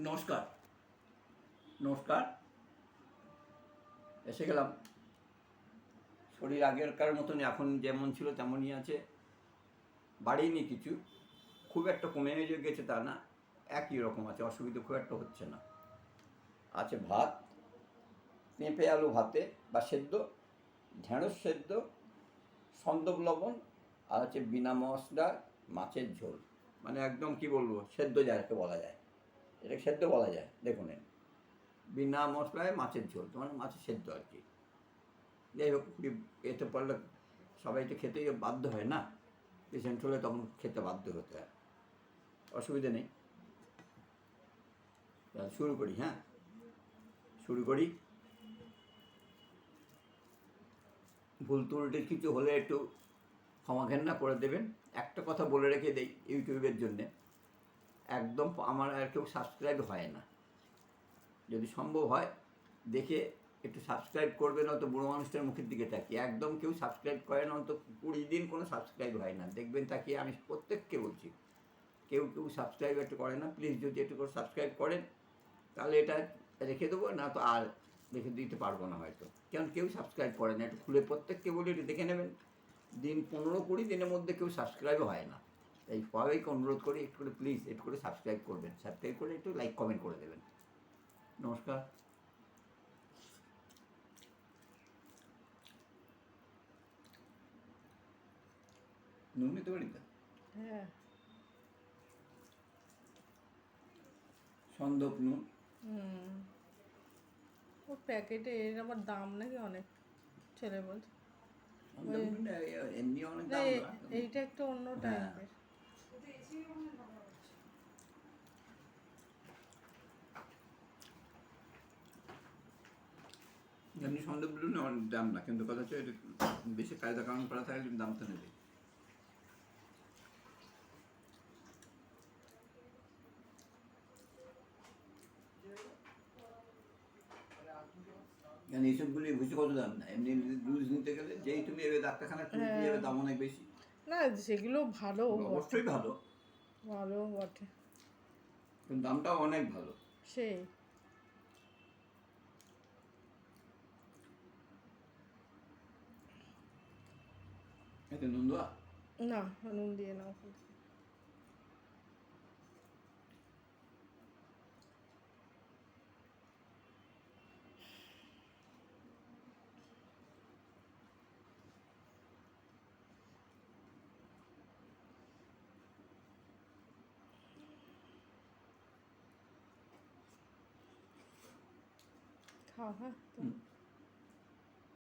নমস্কার। নমস্কার। এসে গেলাম। শরীর আগেরকার মতনই, এখন যেমন ছিল তেমনই আছে। বাড়িনি কিছু। খুব একটা কমে গেছে তা না। একই রকম আছে, অসুবিধা খুব একটা হচ্ছে না। আছে ভাত, পেঁপে আলু ভাতে বা সেদ্ধ, ঢেঁড়স সেদ্ধ, সন্দব লবণ আর হচ্ছে বিনা মশলা মাছের ঝোল। মানে একদম কি বলব, সেদ্ধ যাকে বলা যায়। এটা সেদ্ধ বলা যায়, দেখুন বিনা মশলায় মাছের ঝোল তোমার মাছের সেদ্ধ আর কি। যাই হোক এতে পারলে সবাই তো খেতেই বাধ্য হয় না? পেশেন্ট হলে তখন খেতে বাধ্য হতে হয়। অসুবিধা নেই। শুরু করি হ্যাঁ? শুরু করি। ভুল ত্রুটি কিছু হলে একটু ক্ষমা ঘেন্না করে দেবেন। একটা কথা বলে রেখে দেই ইউটিউবের জন্যে। একদম আমার আর কেউ সাবস্ক্রাইব হয় না। যদি সম্ভব হয়, দেখে একটু সাবস্ক্রাইব করবেন অত বুড়ো মানুষটার মুখের দিকে তাকিয়ে। একদম কেউ সাবস্ক্রাইব করে না অত কুড়ি দিন কোনো সাবস্ক্রাইব হয় না। দেখবেন তাকিয়ে আমি প্রত্যেককে বলছি, কেউ কেউ সাবস্ক্রাইব একটু করে না। প্লিজ যদি একটু করে সাবস্ক্রাইব করেন, তাহলে এটা রেখে দেবো, না তো আর রেখে দিতে পারব না হয়তো। কারণ কেউ সাবস্ক্রাইব করে না? একটু খুলে প্রত্যেককে বলি, একটু দেখে নেবেন। দিন পনেরো কুড়ি দিনের মধ্যে কেউ সাবস্ক্রাইব হয় না। তাই সবাইকে অনুরোধ করি একটু করে প্লিজ একটু করে সাবস্ক্রাইব করবেন। সাবস্ক্রাইব করে একটু লাইক কমেন্ট করে দেবেন। নমস্কার। নুন নিতে পারি হ্যাঁ। সন্দক নুন। হুম। ও প্যাকেটে এর আবার দাম নাকি অনেক ছেলে বলছে এমনি অনেক না দাম এইটা একটু অন্য হ্যাঁ। টাইপের এমনি সন্দক নুন অনেক দাম না কিন্তু কথা হচ্ছে বেশি কায়দা কারণ করা থাকলে দাম তো নেবে কারণ এইসবগুলি বুঝে কত দাম না এমনি লুজ নিতে গেলে যেই তুমি এবার ডাক্তারখানা দাম অনেক বেশি না সেগুলো ভালো অবশ্যই ভালো। ভালো বটে। দামটা অনেক ভালো। সেই। এতে নুন দেওয়া না নুন দিয়ে নাও খাও হ্যাঁ তো হুম।